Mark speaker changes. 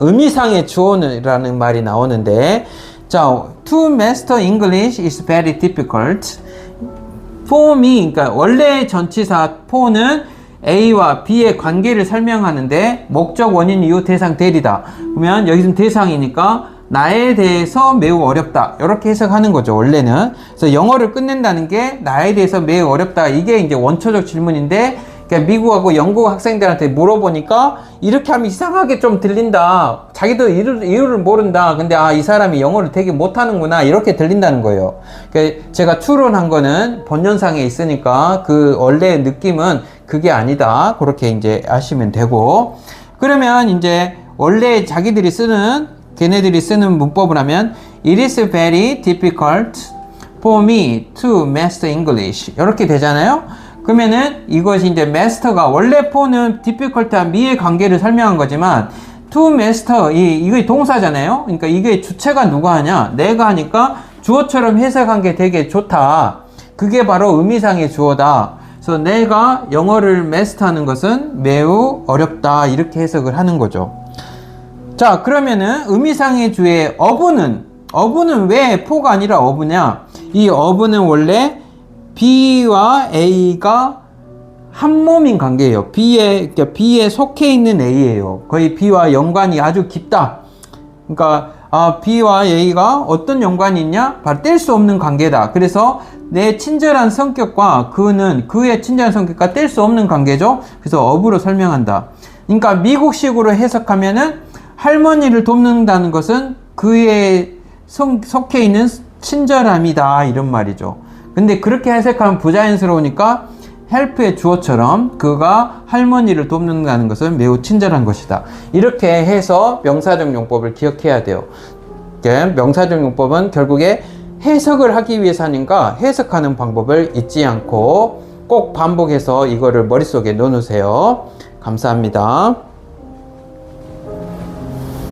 Speaker 1: 의미상의 주어라는 말이 나오는데 자, to master English is very difficult. for me, 그러니까 원래 전치사 for는 A와 B의 관계를 설명하는데 목적, 원인, 이유, 대상, 대리다. 그러면 여기서는 대상이니까 나에 대해서 매우 어렵다. 이렇게 해석하는 거죠, 원래는. 그래서 영어를 끝낸다는 게 나에 대해서 매우 어렵다. 이게 이제 원초적 질문인데 그러니까 미국하고 영국 학생들한테 물어보니까 이렇게 하면 이상하게 좀 들린다. 자기도 이유를, 이유를 모른다. 근데 아, 이 사람이 영어를 되게 못하는구나. 이렇게 들린다는 거예요. 그러니까 제가 추론한 거는 본연상에 있으니까 그 원래의 느낌은 그게 아니다. 그렇게 이제 아시면 되고. 그러면 이제 원래 자기들이 쓰는, 걔네들이 쓰는 문법을 하면 It is very difficult for me to master English. 이렇게 되잖아요. 그러면은 이것이 이제 master가 원래 포는 difficult와 me의 관계를 설명한 거지만 to master 이 이게 동사잖아요. 그러니까 이게 주체가 누가 하냐? 내가 하니까 주어처럼 해석한 게 되게 좋다. 그게 바로 의미상의 주어다. 그래서 내가 영어를 마스터하는 것은 매우 어렵다. 이렇게 해석을 하는 거죠. 자, 그러면은 의미상의 주의 어부는 어부는 왜 포가 아니라 어부냐? 이 어부는 원래 B와 A가 한 몸인 관계예요. B에 그러니까 B에 속해 있는 A예요. 거의 B와 연관이 아주 깊다. 그러니까 아, B와 A가 어떤 연관이 있냐? 바로 뗄 수 없는 관계다. 그래서 내 친절한 성격과 그는 그의 친절한 성격과 뗄 수 없는 관계죠. 그래서 업으로 설명한다. 그러니까 미국식으로 해석하면은 할머니를 돕는다는 것은 그의 성, 속해 있는 친절함이다 이런 말이죠. 근데 그렇게 해석하면 부자연스러우니까 헬프의 주어처럼 그가 할머니를 돕는다는 것은 매우 친절한 것이다. 이렇게 해서 명사적 용법을 기억해야 돼요. 이렇게 명사적 용법은 결국에 해석을 하기 위해서 하니까 해석하는 방법을 잊지 않고 꼭 반복해서 이거를 머릿속에 넣어놓으세요. 감사합니다.